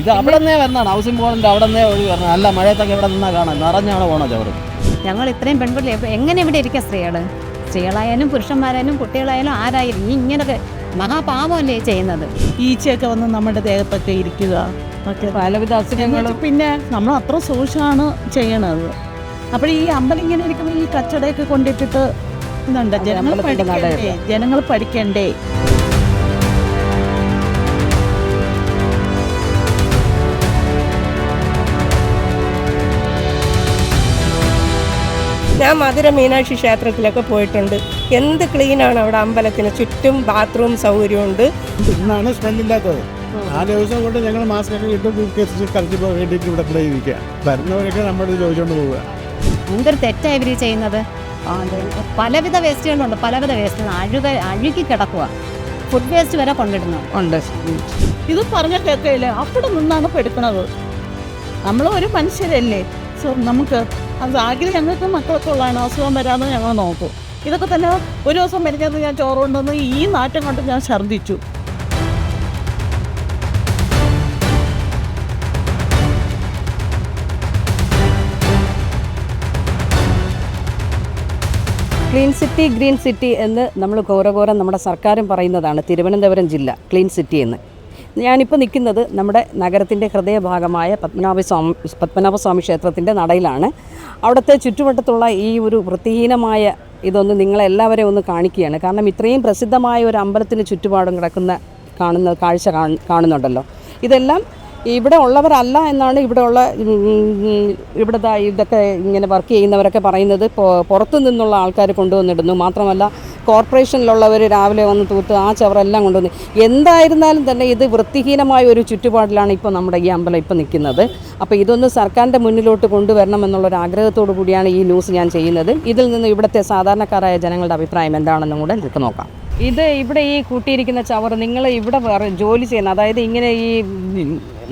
ഇത് അവിടെ നിന്നേ വരുന്നതാണ് ഹൗസിംഗ് ബോർഡിന്റെ അവിടെ നിന്നേ ഒഴി വരുന്നത് അല്ല മഴയത്തൊക്കെ ഇവിടെ നിന്നാ കാണാൻ. നിറഞ്ഞാണ് പോണ ചവറ്? ഞങ്ങൾ ഇത്രയും പെൺപിള്ളേ എങ്ങനെ ഇവിടെ ഇരിക്കുക സ്ത്രീകൾ സ്ത്രീകളായാലും പുരുഷന്മാരായാലും കുട്ടികളായാലും ആരായാലും ഈ ഇങ്ങനൊക്കെ മഹാപാപമല്ലേ ചെയ്യുന്നത്? ഈച്ചയൊക്കെ വന്ന് നമ്മുടെ ദേഹത്തൊക്കെ ഇരിക്കുക. പലവിധ അസുഖങ്ങളും. പിന്നെ നമ്മൾ അത്ര സൂക്ഷിച്ചാണ് ചെയ്യണത്. അപ്പോൾ ഈ അമ്പലം ഇങ്ങനെ ഇരിക്കുമ്പോൾ ഈ കച്ചടയൊക്കെ കൊണ്ടിട്ടിട്ട് ഇതുണ്ട്. ജനങ്ങൾ പഠിക്കണ്ടേ. ജനങ്ങൾ പഠിക്കണ്ടേ? ഞാൻ മധുര മീനാക്ഷി ക്ഷേത്രത്തിലൊക്കെ പോയിട്ടുണ്ട്. എന്ത് ക്ലീൻ ആണ് അവിടെ അമ്പലത്തിന് ചുറ്റും ബാത്റൂം സൗകര്യമുണ്ട് ഇന്നാണ് സ്മെല്ലില്ലാത്തത് ആ ദിവസം കൊണ്ട് ഞങ്ങൾ മാസ്ക് ഒക്കെ ഇട്ട് കത്തിച്ച് കളിച്ച് വേണ്ടിയിട്ട് ഇവിടെ ഇവിടെ ഇരിക്കുക. വരുന്നവരൊക്കെ നമ്മുടെ ചോദിച്ചുകൊണ്ട് പോവുക. എന്തൊരു തെറ്റാണ് ഇവർ ചെയ്യുന്നത്. പലവിധ വേസ്റ്റുകളുണ്ട് പലവിധ വേസ്റ്റ് അഴുക അഴുകി കിടക്കുക. ഫുഡ് വേസ്റ്റ് വരെ കൊണ്ടിടുന്നു. ഉണ്ട്. ഇത് പറഞ്ഞ കേൾക്കയില്ലേ? അവിടെ നിന്നാണ് പെടുക്കണത് നമ്മൾ ഒരു മനുഷ്യരല്ലേ? സോ നമുക്ക് അത് ആഗ്രഹം ഞങ്ങൾക്ക് മക്കളൊക്കെ ഉള്ളതാണ്. അസുഖം വരാതെ ഞങ്ങൾ നോക്കും. ഇതൊക്കെ തന്നെ ഒരു ദിവസം മരിക്കാൻ ഞാൻ ചോറ് കൊണ്ടുവന്ന് ഈ നാറ്റം കൊണ്ട് ഞാൻ ഛർദ്ദിച്ചു. ക്ലീൻ സിറ്റി ഗ്രീൻ സിറ്റി എന്ന് നമ്മൾ ഘോരഘോരം നമ്മുടെ സർക്കാരും പറയുന്നതാണ്. തിരുവനന്തപുരം ജില്ല ക്ലീൻ സിറ്റി എന്ന്. ഞാനിപ്പോൾ നിൽക്കുന്നത് നമ്മുടെ നഗരത്തിന്റെ ഹൃദയഭാഗമായ പത്മനാഭസ്വാമി പത്മനാഭസ്വാമി ക്ഷേത്രത്തിന്റെ നടയിലാണ്. അവിടുത്തെ ചുറ്റുവട്ടത്തുള്ള ഈ ഒരു വൃത്തിഹീനമായ ഇതൊന്ന് നിങ്ങളെല്ലാവരെയും ഒന്ന് കാണിക്കുകയാണ്. കാരണം ഇത്രയും പ്രസിദ്ധമായ ഒരു അമ്പലത്തിന് ചുറ്റുപാടും കിടക്കുന്ന കാണുന്ന കാഴ്ച കാണുന്നുണ്ടല്ലോ. ഇതെല്ലാം ഇവിടെ ഉള്ളവരല്ല എന്നാണ് ഇവിടെ ഉള്ള ഇവിടെ ഇതൊക്കെ ഇങ്ങനെ വർക്ക് ചെയ്യുന്നവരൊക്കെ പറയുന്നത്. പുറത്തു നിന്നുള്ള ആൾക്കാർ കൊണ്ടുവന്നിടുന്നു. മാത്രമല്ല കോർപ്പറേഷനിലുള്ളവർ രാവിലെ വന്ന് തൂത്ത് ആ ചവറെല്ലാം കൊണ്ടുവന്ന്. എന്തായിരുന്നാലും തന്നെ ഇത് വൃത്തിഹീനമായ ഒരു ചുറ്റുപാടിലാണ് ഇപ്പോൾ നമ്മുടെ ഈ അമ്പലം ഇപ്പോൾ നിൽക്കുന്നത്. അപ്പോൾ ഇതൊന്ന് സർക്കാരിന്റെ മുന്നിലോട്ട് കൊണ്ടുവരണം എന്നുള്ളൊരു ആഗ്രഹത്തോടു കൂടിയാണ് ഈ ന്യൂസ് ഞാൻ ചെയ്യുന്നത്. ഇതിൽ നിന്ന് ഇവിടുത്തെ സാധാരണക്കാരായ ജനങ്ങളുടെ അഭിപ്രായം എന്താണെന്നും കൂടെ നമുക്ക് നോക്കാം. ഇത് ഇവിടെ ഈ കൂട്ടിയിരിക്കുന്ന ചവറ് നിങ്ങൾ ഇവിടെ വേറെ ജോലി ചെയ്യുന്ന അതായത് ഇങ്ങനെ ഈ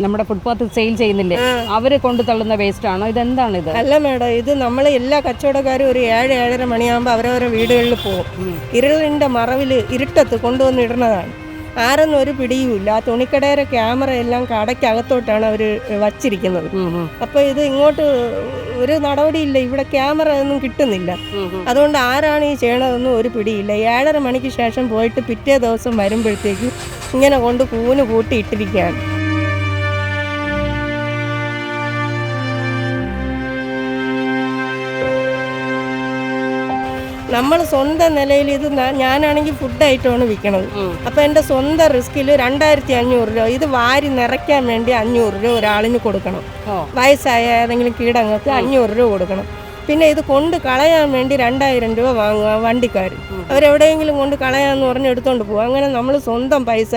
നമ്മുടെ ഫുട്പാത്ത് സെയിൽ ചെയ്യുന്നില്ലേ അവർ കൊണ്ടു തള്ളുന്ന വേസ്റ്റ് ആണോ? ഇതെന്താണ് ഇത് അല്ല മേഡം ഇത് നമ്മൾ എല്ലാ കച്ചവടക്കാരും ഒരു ഏഴ് ഏഴര മണിയാകുമ്പോൾ അവരവരെ വീടുകളിൽ പോകും. ഇരുളിന്റെ മറവിൽ ഇരുട്ടത്ത് കൊണ്ടുവന്ന് ഇടുന്നതാണ്. ആരെന്നും ഒരു പിടിയുമില്ല ആ തുണിക്കടയുടെ ക്യാമറ എല്ലാം കടയ്ക്കകത്തോട്ടാണ് അവർ വച്ചിരിക്കുന്നത്. അപ്പോൾ ഇത് ഇങ്ങോട്ട് ഒരു നടപടിയില്ല. ഇവിടെ ക്യാമറ ഒന്നും കിട്ടുന്നില്ല. അതുകൊണ്ട് ആരാണ് ഈ ചെയ്യണതെന്നും ഒരു പിടിയില്ല. ഏഴര മണിക്ക് ശേഷം പോയിട്ട് പിറ്റേ ദിവസം വരുമ്പോഴത്തേക്ക് ഇങ്ങനെ കൊണ്ട് കൂന് കൂട്ടി നമ്മൾ സ്വന്തം നിലയിൽ ഇത് ഞാനാണെങ്കിൽ ഫുഡ് ഐറ്റമാണ് വിൽക്കണത്. അപ്പോൾ എന്റെ സ്വന്തം റിസ്കിൽ രണ്ടായിരത്തി അഞ്ഞൂറ് രൂപ ഇത് വാരി നിറയ്ക്കാൻ വേണ്ടി അഞ്ഞൂറ് രൂപ ഒരാളിന് കൊടുക്കണം. വയസ്സായ ഏതെങ്കിലും കീടങ്ങൾക്ക് അഞ്ഞൂറ് രൂപ കൊടുക്കണം. പിന്നെ ഇത് കൊണ്ട് കളയാൻ വേണ്ടി രണ്ടായിരം രൂപ വാങ്ങുക വണ്ടിക്കാർ അവരെവിടെയെങ്കിലും കൊണ്ട് കളയാമെന്ന് പറഞ്ഞ് എടുത്തുകൊണ്ട് പോകും അങ്ങനെ നമ്മൾ സ്വന്തം പൈസ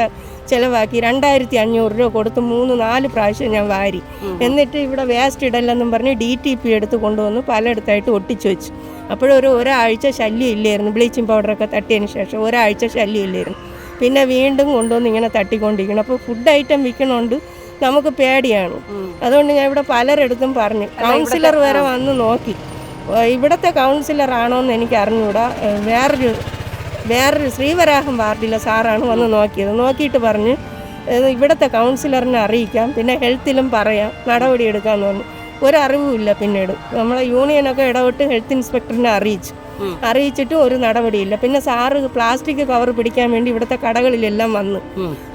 ചിലവാക്കി രണ്ടായിരത്തി അഞ്ഞൂറ് രൂപ കൊടുത്ത് മൂന്ന് നാല് പ്രാവശ്യം ഞാൻ വാരി. എന്നിട്ട് ഇവിടെ വേസ്റ്റ് ഇടല്ലെന്നും പറഞ്ഞ് ഡി ടി പി എടുത്ത് കൊണ്ടുവന്ന് പലയിടത്തായിട്ട് ഒട്ടിച്ചു വെച്ചു. അപ്പോഴൊരു ഒരാഴ്ച ശല്യം ഇല്ലായിരുന്നു ബ്ലീച്ചിങ് പൗഡറൊക്കെ തട്ടിയതിന് ശേഷം ഒരാഴ്ച ശല്യം ഇല്ലായിരുന്നു പിന്നെ വീണ്ടും കൊണ്ടുവന്ന് ഇങ്ങനെ തട്ടിക്കൊണ്ടിരിക്കണം അപ്പോൾ ഫുഡ് ഐറ്റം വിൽക്കണോണ്ട് നമുക്ക് പേടിയാണ്. അതുകൊണ്ട് ഞാൻ ഇവിടെ പലരിടത്തും പറഞ്ഞു. കൗൺസിലർ വരെ വന്ന് നോക്കി. ഇവിടുത്തെ കൗൺസിലർ ആണോ എന്ന് എനിക്ക് അറിഞ്ഞുകൂടാ വേറൊരു വേറൊരു ശ്രീവരാഹം വാർഡിലെ സാറാണ് വന്ന് നോക്കിയത്. നോക്കിയിട്ട് പറഞ്ഞ് ഇവിടുത്തെ കൗൺസിലറിനെ അറിയിക്കാം. പിന്നെ ഹെൽത്തിലും പറയാം. നടപടിയെടുക്കാമെന്ന് പറഞ്ഞു. ഒരറിവുമില്ല പിന്നീട്. നമ്മളെ യൂണിയനൊക്കെ ഇടപെട്ട് ഹെൽത്ത് ഇൻസ്പെക്ടറിനെ അറിയിച്ചു. അറിയിച്ചിട്ടും ഒരു നടപടിയില്ല. പിന്നെ സാറ് പ്ലാസ്റ്റിക് കവർ പിടിക്കാൻ വേണ്ടി ഇവിടുത്തെ കടകളിലെല്ലാം വന്ന്.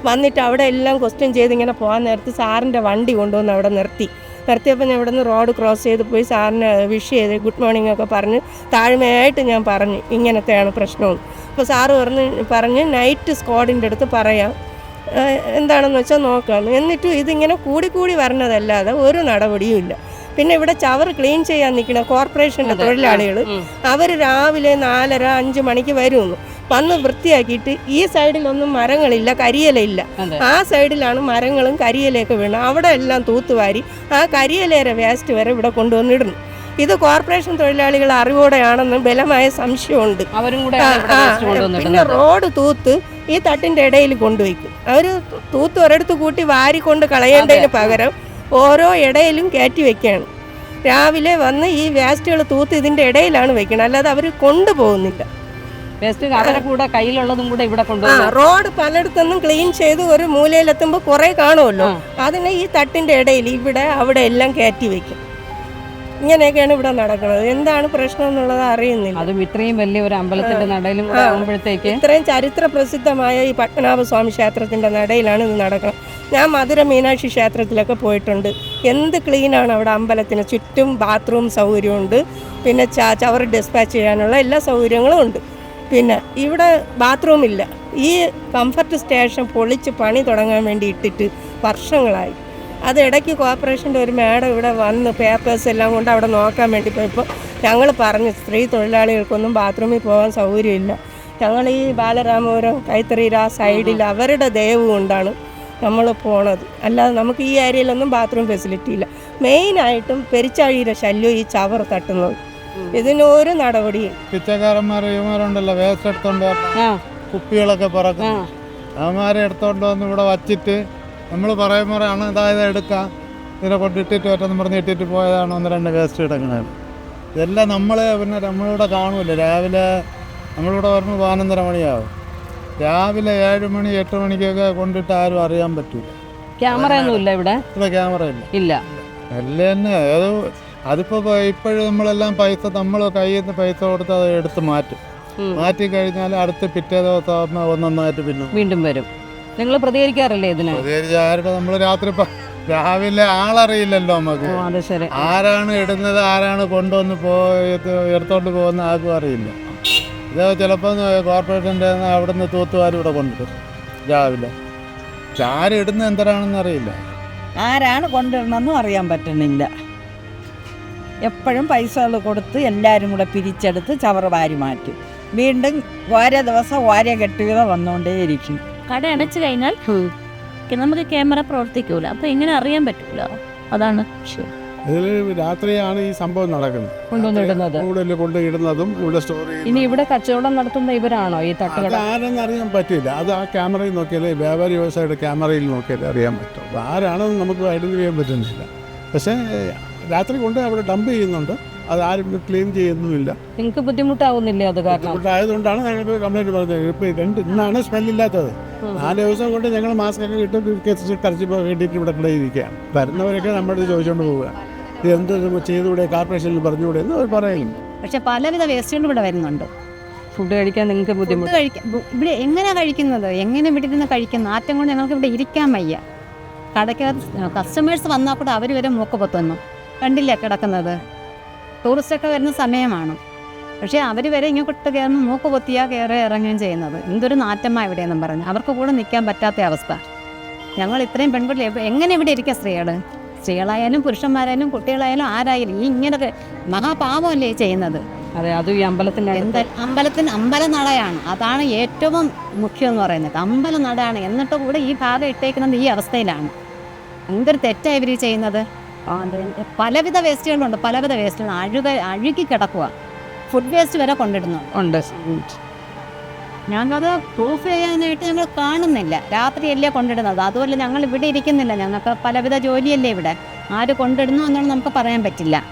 വന്നിട്ട് അവിടെ എല്ലാം ക്വസ്റ്റ്യൻ ചെയ്ത് ഇങ്ങനെ പോകാൻ നേരത്ത് സാറിന്റെ വണ്ടി കൊണ്ടുവന്ന് അവിടെ നിർത്തി. നിർത്തിയപ്പോൾ ഞാൻ ഇവിടെ നിന്ന് റോഡ് ക്രോസ് ചെയ്ത് പോയി സാറിനെ വിഷ് ചെയ്ത് ഗുഡ് മോർണിംഗ് ഒക്കെ പറഞ്ഞ് താഴ്മയായിട്ട് ഞാൻ പറഞ്ഞു ഇങ്ങനത്തെയാണ് പ്രശ്നമെന്ന്. അപ്പോൾ സാറ് പറഞ്ഞ് പറഞ്ഞ് നൈറ്റ് സ്ക്വാഡിന്റെ അടുത്ത് പറയാം. എന്താണെന്ന് വെച്ചാൽ നോക്കാം എന്നിട്ടും ഇതിങ്ങനെ കൂടി കൂടി വരണതല്ലാതെ ഒരു നടപടിയും ഇല്ല. പിന്നെ ഇവിടെ ചവർ ക്ലീൻ ചെയ്യാൻ നിൽക്കുന്ന കോർപ്പറേഷന്റെ തൊഴിലാളികൾ അവർ രാവിലെ നാലര അഞ്ച് മണിക്ക് വരുമെന്ന് വന്ന് വൃത്തിയാക്കിയിട്ട് ഈ സൈഡിലൊന്നും മരങ്ങളില്ല കരിയിലയില്ല. ആ സൈഡിലാണ് മരങ്ങളും കരിയിലയൊക്കെ വീണത് അവിടെ എല്ലാം തൂത്തുവാരി ആ കരിയിലേരെ വേസ്റ്റ് വരെ ഇവിടെ കൊണ്ടുവന്നിടുന്നു. ഇത് കോർപ്പറേഷൻ തൊഴിലാളികൾ അറിവോടെയാണെന്ന് ബലമായ സംശയമുണ്ട്. അവരും കൂടെ പിന്നെ റോഡ് തൂത്ത് ഈ തട്ടിന്റെ ഇടയിൽ കൊണ്ടുവയ്ക്കും അവർ തൂത്ത് ഒരിടത്ത് കൂട്ടി വാരിക്കൊണ്ട് കളയേണ്ടതിന് പകരം ഓരോ ഇടയിലും കയറ്റി വെക്കുകയാണ്. രാവിലെ വന്ന് ഈ വേസ്റ്റുകൾ തൂത്ത് ഇതിന്റെ ഇടയിലാണ് വെക്കുന്നത് അല്ലാതെ അവർ കൊണ്ടുപോകുന്നില്ല. വേസ്റ്റ് അവരെ കൂടെ കയ്യിലുള്ളതും കൂടെ ഇവിടെ കൊണ്ടുവന്നു റോഡ് പലയിടത്തുനിന്നും ക്ലീൻ ചെയ്ത് ഒരു മൂലയിലെത്തുമ്പോൾ കുറേ കാണുമല്ലോ. അതിനെ ഈ തട്ടിന്റെ ഇടയിൽ ഇവിടെ അവിടെ എല്ലാം കയറ്റി വെക്കും. ഇങ്ങനെയൊക്കെയാണ് ഇവിടെ നടക്കുന്നത്. എന്താണ് പ്രശ്നം എന്നുള്ളത് അറിയുന്നില്ല. അതും ഇത്രയും വലിയ ഒരു അമ്പലത്തിന്റെ നടയിലും ആകുമ്പോഴത്തേക്ക് ഇത്രയും ചരിത്ര പ്രസിദ്ധമായ ഈ പത്മനാഭ സ്വാമി ക്ഷേത്രത്തിന്റെ നടയിലാണ് ഇത് നടക്കുന്നത്. ഞാൻ മധുര മീനാക്ഷി ക്ഷേത്രത്തിലൊക്കെ പോയിട്ടുണ്ട്. എന്ത് ക്ലീനാണ് അവിടെ അമ്പലത്തിന് ചുറ്റും ബാത്റൂം സൗകര്യമുണ്ട്. പിന്നെ ച ചവർ ഡിസ്പാച്ച് ചെയ്യാനുള്ള എല്ലാ സൗകര്യങ്ങളും ഉണ്ട്. പിന്നെ ഇവിടെ ബാത്റൂമില്ല. ഈ കംഫർട്ട് സ്റ്റേഷൻ പൊളിച്ച് പണി തുടങ്ങാൻ വേണ്ടി ഇട്ടിട്ട് വർഷങ്ങളായി. അത് ഇടയ്ക്ക് കോർപ്പറേഷന്റെ ഒരു മാഡം ഇവിടെ വന്ന് പേപ്പേഴ്സ് എല്ലാം കൊണ്ട് അവിടെ നോക്കാൻ വേണ്ടി പോയപ്പോൾ ഞങ്ങൾ പറഞ്ഞു സ്ത്രീ തൊഴിലാളികൾക്കൊന്നും ബാത്റൂമിൽ പോകാൻ സൗകര്യമില്ല. ഞങ്ങൾ ഈ ബാലരാമപുരം കൈത്തറിയിൽ ആ സൈഡിൽ അവരുടെ ദയവ് കൊണ്ടാണ് നമ്മൾ പോണത്. അല്ലാതെ നമുക്ക് ഈ ഏരിയയിലൊന്നും ബാത്റൂം ഫെസിലിറ്റി ഇല്ല. മെയിനായിട്ടും പെരിച്ചാഴിയുടെ ശല്യം ഈ ചവർ തട്ടുന്നത്. ഇതിനൊരു നടപടിയും പിച്ചക്കാരന്മാർ ഇവന്മാരുണ്ടല്ലോ വേസ്റ്റ് എടുത്തോണ്ട് ആ. കുപ്പികളൊക്കെ പറക്കും അവന്മാരെ എടുത്തോണ്ട് വന്ന് ഇവിടെ വച്ചിട്ട് നമ്മൾ പറയുമ്പോഴാണ് ഇതായത് എടുക്കാം. ഇതിനെ കൊണ്ട് ഇട്ടിട്ട് പറ്റുമെന്ന് പറഞ്ഞ് ഇട്ടിട്ട് പോയതാണ് ഒന്ന് രണ്ട് വേസ്റ്റ് കിടക്കുന്നത്. ഇതെല്ലാം നമ്മൾ പിന്നെ നമ്മളിവിടെ കാണൂല രാവിലെ നമ്മളിവിടെ വരുമ്പോൾ പതിനൊന്നര മണിയാവും. രാവിലെ ഏഴ് മണി എട്ട് മണിക്കൊക്കെ കൊണ്ടിട്ട് ആരും അറിയാൻ പറ്റില്ല ക്യാമറ ഇവിടെ? ഇവിടെ ക്യാമറ ഇല്ല. ഇല്ല. അല്ല തന്നെ? അത് അതിപ്പോൾ ഇപ്പോഴും നമ്മളെല്ലാം പൈസ നമ്മൾ കയ്യിൽ നിന്ന് പൈസ കൊടുത്ത് അത് എടുത്ത് മാറ്റും. മാറ്റി കഴിഞ്ഞാൽ അടുത്ത് പിറ്റേ ദിവസം ഒന്നൊന്നായിട്ട് പിന്നെ വീണ്ടും വരും. നിങ്ങൾ പ്രതികരിക്കാറില്ലേ ഇതിന്? പ്രതികരിച്ചാരുടെ നമ്മൾ രാത്രി രാവിലെ ആളറിയില്ലല്ലോ നമുക്ക്. അത് ശരി. ആരാണ് ഇടുന്നത് ആരാണ് കൊണ്ടുവന്ന് പോയത് എടുത്തോണ്ട് പോകുന്ന ആർക്കും അറിയില്ല. ഇത് ചിലപ്പോൾ കോർപ്പറേഷന്റെ അവിടെ നിന്ന് തൂത്തുവാരും ഇവിടെ കൊണ്ടുവരും രാവിലെ. ആരിടുന്ന ആരിടുന്നത് എന്തരാണെന്ന് അറിയില്ല. ആരാണ് കൊണ്ടുവരണമെന്നും അറിയാൻ പറ്റണില്ല എപ്പോഴും പൈസകൾ കൊടുത്ത് എല്ലാവരും കൂടെ പിരിച്ചെടുത്ത് ചവറ് വാരി മാറ്റും. വീണ്ടും ഓരോ ദിവസം ഓരോ കെട്ടുകഥ വന്നുകൊണ്ടേയിരിക്കും. കട അടച്ചു കഴിഞ്ഞാൽ നമുക്ക് ക്യാമറ പ്രവർത്തിക്കൂല. അപ്പൊ എങ്ങനെ അറിയാൻ പറ്റൂല. അതാണ് ഇതിൽ രാത്രിയാണ് ഈ സംഭവം നടക്കുന്നത്. കൊണ്ടുവന്നിടുന്നത് കൂടുതൽ കൊണ്ട് ഇടുന്നതും ഇവിടെ സ്റ്റോർ ഇനി ഇവിടെ കച്ചവടം നടത്തുന്ന ഇവരാണോ ഈ തട്ടുകട? ആരെന്ന് അറിയാൻ പറ്റില്ല. അത് ആ ക്യാമറയിൽ നോക്കിയാലേ വ്യാപാരി വ്യവസായിയുടെ ക്യാമറയിൽ നോക്കിയാലേ അറിയാൻ പറ്റും. ആരാണെന്ന് നമുക്ക് ഐഡന്റിഫൈ ചെയ്യാൻ പറ്റുന്നില്ല. പക്ഷേ രാത്രി കൊണ്ട് അവിടെ ഡംപ് ചെയ്യുന്നുണ്ട്. അത് ആരും ക്ലീൻ ചെയ്യുന്നുമില്ല. നിങ്ങൾക്ക് ബുദ്ധിമുട്ടാവുന്നില്ലേ അത് കാരണം? ബുദ്ധിമുട്ടായതുകൊണ്ടാണ് ഞങ്ങൾക്ക് കംപ്ലൈന്റ് പറഞ്ഞത്. ഇപ്പോൾ രണ്ട് ഇന്നാണ് സ്മെല്ലില്ലാത്തത് നാല് ദിവസം കൊണ്ട് ഞങ്ങൾ മാസ്ക് ഒക്കെ ഇട്ട് കരച്ച് വേണ്ടിയിട്ട് ഇവിടെ ഇവിടെ ഇരിക്കുകയാണ്. വരുന്നവരൊക്കെ നമ്മുടെ അടുത്ത് ചോദിച്ചുകൊണ്ട് പോവുക ഇത് എന്ത് ചെയ്തുകൂടെ? കോർപ്പറേഷനിൽ പറഞ്ഞുകൂടെ? എന്ന് അവർ പറയും. പക്ഷെ പലവിധ വേസ്റ്റുകളും ഇവിടെ വരുന്നുണ്ട്. ഫുഡ് കഴിക്കാൻ നിങ്ങൾക്ക് ബുദ്ധിമുട്ട്? കഴിക്കാൻ ഇവിടെ എങ്ങനെ കഴിക്കുന്നത്? എങ്ങനെ ഇവിടെ ഇരുന്ന് കഴിക്കുന്നത് ആറ്റം കൊണ്ട് ഞങ്ങൾക്ക് ഇവിടെ ഇരിക്കാൻ വയ്യ. കടയ്ക്കകത്ത് കസ്റ്റമേഴ്സ് വന്നാൽ കൂടെ അവർ വരെ മൂക്ക് പൊത്തുന്നു. കണ്ടില്ല കിടക്കുന്നത്? ടൂറിസ്റ്റൊക്കെ വരുന്ന സമയമാണ്. പക്ഷേ അവർ വരെ ഇങ്ങോട്ട് കയറുന്നു. മൂക്ക് പൊത്തിയാ കയറി ഇറങ്ങുകയും ചെയ്യുന്നത്. എന്തൊരു നാറ്റമാ ഇവിടെയെന്നും പറഞ്ഞ്. അവർക്ക് കൂടെ നിൽക്കാൻ പറ്റാത്ത അവസ്ഥ. ഞങ്ങൾ ഇത്രയും പെൺകുട്ടികൾ എങ്ങനെ ഇവിടെ ഇരിക്കുക സ്ത്രീകൾ സ്ത്രീകളായാലും പുരുഷന്മാരായാലും കുട്ടികളായാലും ആരായാലും ഈ ഇങ്ങനെ മഹാപാപമല്ലേ ചെയ്യുന്നത്? അതെ അത് ഈ അമ്പലത്തിന്റെ എന്താ അമ്പലത്തിന് അമ്പലനടയാണ്. അതാണ് ഏറ്റവും മുഖ്യം എന്ന് പറയുന്നത്. അമ്പലനടയാണ്. എന്നിട്ട് കൂടെ ഈ ഭാഗം ഇട്ടേക്കുന്നത് ഈ അവസ്ഥയിലാണ്. എന്തൊരു തെറ്റാണ് ഇവർ ചെയ്യുന്നത്? പലവിധ വേസ്റ്റുകളുണ്ട്. പലവിധ വേസ്റ്റുകൾ. അഴുക അഴുകി കിടക്കുക ഫുഡ് വേസ്റ്റ് വരെ കൊണ്ടിടുന്നു. ഉണ്ട് ഞങ്ങൾക്കത് പ്രൂഫ് ചെയ്യാനായിട്ട് ഞങ്ങൾ കാണുന്നില്ല. രാത്രിയല്ലേ കൊണ്ടിടുന്നത്. അതുപോലെ ഞങ്ങൾ ഇവിടെ ഇരിക്കുന്നില്ല. ഞങ്ങൾക്ക് പലവിധ ജോലിയല്ലേ ഇവിടെ. ആര് കൊണ്ടിടുന്നു എന്നാണ് നമുക്ക് പറയാൻ പറ്റില്ല.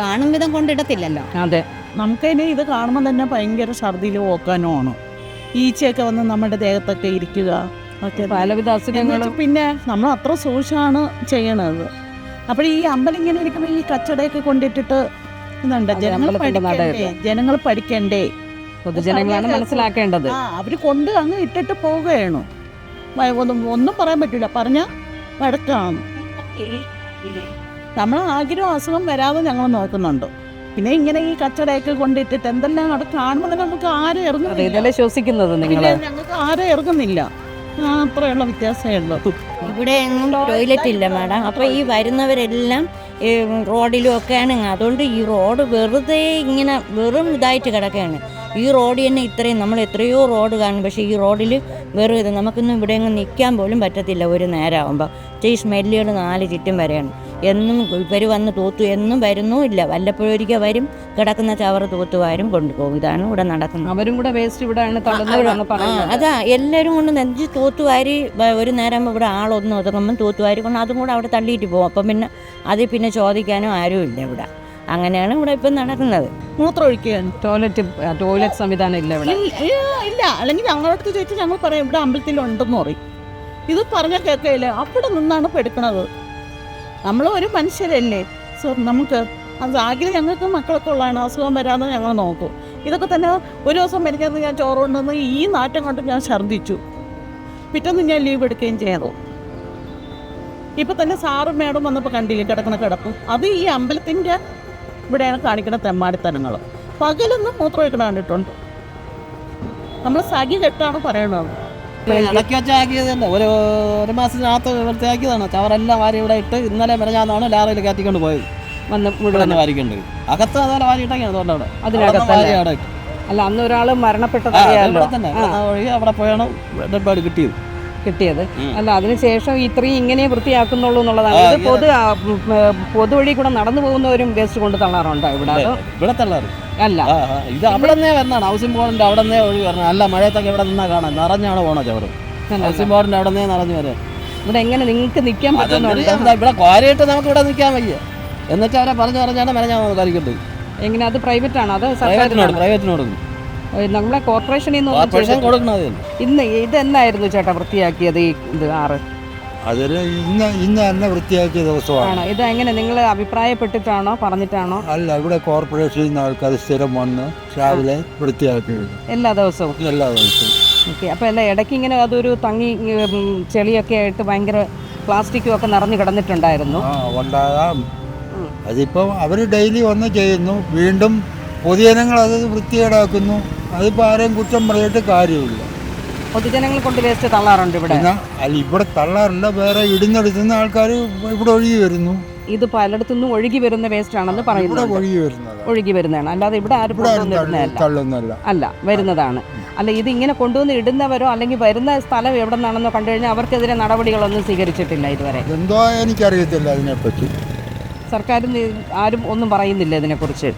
കാണും വിധം കൊണ്ടിടത്തില്ലല്ലോ. അതെ. നമുക്ക് ഇനി ഇത് കാണുമ്പോൾ തന്നെ ഭയങ്കര ഛർദിയിലും ഓക്കാനുമാണ് ഈച്ചയൊക്കെ വന്ന് നമ്മുടെ ദേഹത്തൊക്കെ ഇരിക്കുക ഒക്കെ. പലവിധ അസുഖങ്ങളും. പിന്നെ നമ്മൾ അത്ര സൂക്ഷിച്ചാണ് ചെയ്യണത്. അപ്പോൾ ഈ അമ്പലം ഇങ്ങനെ ഇരിക്കുമ്പോൾ ഈ കച്ചടയൊക്കെ കൊണ്ടിട്ടിട്ട് അതെ, ജനങ്ങൾ പഠിക്കണ്ടേ? ജനങ്ങൾ പഠിക്കണ്ടേ? പൊതുജനങ്ങളാണ് മനസ്സിലാക്കേണ്ടത്. അവർ അവർ കൊണ്ട് അങ്ങ് ഇട്ടിട്ട് പോവുകയാണ്. ഒന്നും ഒന്നും പറയാൻ പറ്റില്ല. പറഞ്ഞ വഴക്കാണ്. നമ്മൾ ആഗ്രഹം അസുഖം വരാതെ ഞങ്ങൾ നോക്കുന്നുണ്ട്. പിന്നെ ഇങ്ങനെ ഈ കച്ചടയൊക്കെ കൊണ്ടിട്ടിട്ട് എന്തെല്ലാം അവിടെ കാണുമ്പോൾ തന്നെ നമുക്ക് ആരും ഇറങ്ങുന്നില്ല. ശ്വസിക്കുന്നത് ഞങ്ങൾക്ക് ആരും ഇറങ്ങുന്നില്ല. അത്രയുള്ള വ്യത്യാസമേ ഉള്ളൂ. ഇവിടെ എങ്ങും ടോയ്ലറ്റ് ഇല്ല മാഡം. അപ്പോൾ ഈ വരുന്നവരെല്ലാം ഈ റോഡിലും ഒക്കെയാണ് അതുകൊണ്ട് ഈ റോഡ് വെറുതെ ഇങ്ങനെ വെറും ഇതായിട്ട് കിടക്കുകയാണ്. ഈ റോഡ് തന്നെ ഇത്രയും നമ്മൾ എത്രയോ റോഡ് കാണും. പക്ഷേ ഈ റോഡിൽ വെറും ഇത് നമുക്കൊന്നും ഇവിടെ അങ്ങ് നിൽക്കാൻ പോലും പറ്റത്തില്ല ഒരു നേരമാകുമ്പോൾ ഈ സ്മെല്ലുകൾ നാല് ചുറ്റും വരെയാണ്. എന്നും ഇവർ വന്ന് തൂത്തു എന്നും വരുന്നു. വരുന്നുമില്ല വല്ലപ്പോഴൊരിക്കൽ വരും. കിടക്കുന്ന ചവറ് തൂത്തുവാരും കൊണ്ടുപോകും. ഇതാണ് ഇവിടെ നടക്കുന്നത്. അവരും കൂടെ വേസ്റ്റ് ഇവിടെയാണ് അതാ എല്ലാവരും കൊണ്ട് നെഞ്ച് തൂത്തുവാരി ഒരു നേരം ഇവിടെ ആളൊന്നും ഒതുങ്ങുമ്പം തൂത്തുവാരി കൊണ്ട് അതും കൂടെ അവിടെ തള്ളിയിട്ട് പോകും. അപ്പം പിന്നെ അതിൽ പിന്നെ ചോദിക്കാനും ആരും ഇല്ല ഇവിടെ. അങ്ങനെയാണ് ഇവിടെ ഇപ്പം നടക്കുന്നത്. മൂത്രം ഒഴിക്കുകയാണ് ടോയ്ലറ്റ് ടോയ്ലറ്റ് സംവിധാനം ഇല്ല ഇവിടെ. ഇല്ല, ഇല്ല, ഇല്ല. അല്ലെങ്കിൽ ഞങ്ങളടുത്ത് ചോദിച്ചാൽ ഞങ്ങൾ പറയും ഇവിടെ അമ്പലത്തിലുണ്ടെന്ന് പറയും. ഇത് പറഞ്ഞാൽ കേൾക്കയില്ല അവിടെ നിന്നാണ് ഇപ്പം എടുക്കണത്. നമ്മൾ ഒരു മനുഷ്യരല്ലേ? സോ നമുക്ക് അത് ആഗ്രഹം ഞങ്ങൾക്ക് മക്കളൊക്കെ ഉള്ളതാണ്. അസുഖം വരാതെ ഞങ്ങൾ നോക്കും. ഇതൊക്കെ തന്നെ ഒരു ദിവസം മരിക്കാതെ ഞാൻ ചോറ് കൊണ്ടുവന്ന് ഈ നാറ്റം കൊണ്ട് ഞാൻ ഛർദ്ദിച്ചു. പിറ്റേന്ന് ഞാൻ ലീവ് എടുക്കുകയും ചെയ്തു. ഇപ്പം തന്നെ സാറും മേഡം വന്നപ്പോൾ കണ്ടില്ലേ കിടക്കണ കിടപ്പ്? അത് ഈ അമ്പലത്തിന്റെ ഇവിടെയാണ് കാണിക്കുന്ന തെമ്മാടിത്തരങ്ങൾ പകലൊന്നും മൂത്രം ഒഴിക്കണ കണ്ടിട്ടുണ്ട്. നമ്മൾ സഖി കെട്ടാണ് പറയണത്. ഇടയ്ക്ക് വെച്ച് ആക്കിയതല്ല ഒരു ഒരു മാസത്തിനകത്ത് വൃത്തിയാക്കിയതാണ് ചവറെല്ലാം വാരി ഇവിടെ ഇട്ട് ഇന്നലെ മെനഞ്ഞാന്നാണ് ലാറയിൽ കയറ്റിക്കൊണ്ട് പോയത്. മണ്ണ് മുഴുവൻ തന്നെ വാരിക്കൊണ്ട്. അകത്ത് അതുപോലെ വാരിയിട്ടൊക്കെയാണ് അവിടെ. ഇട്ടു. അല്ല അന്ന് ഒരാൾ മരണപ്പെട്ടത് അവിടെ പോയാണ് ഡെഡ് ബോഡി കിട്ടിയത്. കിട്ടിയത്. അല്ല അതിനുശേഷം ഇത്രയും ഇങ്ങനെ വൃത്തിയാക്കുന്നുള്ളൂ എന്നുള്ളതാണ്. ഇത് പൊതു പൊതുവഴി കൂടെ നടന്നു പോകുന്നവരും വേസ്റ്റ് കൊണ്ട് തള്ളാറുണ്ടോ ഇവിടെ. ഇവിടെ തള്ളാറ്. അല്ല. ഇത് അവിടെ നിന്നേ വരുന്നതാണ് ഹൗസിംഗ് ബോർഡിന്റെ അവിടെ നിന്നേ ഒഴുകി വരണം. അല്ല മഴയത്തൊക്കെ ഇവിടെ നിന്നാ കാണാൻ നിറഞ്ഞാണ് പോണോ ചവറ്. ഹൗസിംഗ് ബോർഡിന്റെ അവിടെ നിന്നേ നിറഞ്ഞു വരെ. ഇവിടെ എങ്ങനെ നിങ്ങൾക്ക് നിൽക്കാൻ പറ്റുന്നുണ്ട് ഇവിടെ കാര്യമായിട്ട് നമുക്ക് ഇവിടെ നിൽക്കാൻ വയ്യ. എന്നിട്ട് അവരെ പറഞ്ഞു പറഞ്ഞാണ് മെനഞ്ഞാൽ കരിക്കുന്നത് എങ്ങനെ? അത് പ്രൈവറ്റ് ആണ് അത് പ്രൈവറ്റിനോട് പ്രൈവറ്റിനോട്. നമ്മളെ കോർപ്പറേഷനിൽ നിന്ന്. ഇന്ന് ഇതെന്നായിരുന്നു ചേട്ടാ വൃത്തിയാക്കിയത് ഈ ഇത് ആറ്? അതിൽ ഇന്ന് ഇന്ന് തന്നെ വൃത്തിയാക്കിയ ദിവസമാണ്. ഇത് എങ്ങനെ നിങ്ങൾ അഭിപ്രായപ്പെട്ടിട്ടാണോ? പറഞ്ഞിട്ടാണോ? അല്ല ഇവിടെ കോർപ്പറേഷനിൽ നിന്ന് ആൾക്കാർ സ്ഥിരം വന്ന് രാവിലെ വൃത്തിയാക്കി എല്ലാ ദിവസവും? എല്ലാ ദിവസവും. ഓക്കെ അപ്പോൾ അല്ല ഇടയ്ക്ക് ഇങ്ങനെ അതൊരു തങ്ങി ചെളിയൊക്കെ ആയിട്ട് ഭയങ്കര പ്ലാസ്റ്റിക്കും ഒക്കെ നിറഞ്ഞു കിടന്നിട്ടുണ്ടായിരുന്നു. ഉണ്ടാകാം. അതിപ്പോൾ അവർ ഡെയിലി വന്ന് ചെയ്യുന്നു. വീണ്ടും പൊതുജനങ്ങൾ അത് വൃത്തികേടാക്കുന്നു. അതിപ്പോൾ ആരെയും കുറ്റം പറഞ്ഞിട്ട് കാര്യമില്ല. പൊതുജനങ്ങൾ കൊണ്ട് വേസ്റ്റ് തള്ളാറുണ്ട് ഇവിടെ. പിന്നെ അല്ല ഇവിടെ തള്ളാറില്ല വേറെ ഇടുന്നെടുത്തുന്ന ആൾക്കാർ ഇവിടെ ഒഴുകി വരുന്നു. ഇത് പലയിടത്തുനിന്നും ഒഴുകി വരുന്ന വേസ്റ്റ് ആണെന്ന് ഇവിടെ പറയുന്നത് ഒഴുകി വരുന്നത് ഒഴുകി വരുന്നതാണ്. അല്ലാതെ ഇവിടെ ആരും ഇവിടെ ആരും കൊണ്ടുവന്നിരുന്നതല്ല. തള്ളുന്നല്ല അല്ല വരുന്നതാണ്. അല്ല ഇത് ഇങ്ങനെ കൊണ്ടുവന്ന് ഇടുന്നവരോ അല്ലെങ്കിൽ വരുന്ന സ്ഥലം എവിടെ നിന്നാണെന്നോ കണ്ടു കഴിഞ്ഞാൽ അവർക്കെതിരെ നടപടികളൊന്നും സ്വീകരിച്ചിട്ടില്ല ഇതുവരെ. എന്തോ എനിക്കറിയത്തില്ല അതിനെപ്പറ്റി സർക്കാരും ആരും ഒന്നും പറയുന്നില്ല ഇതിനെക്കുറിച്ച്.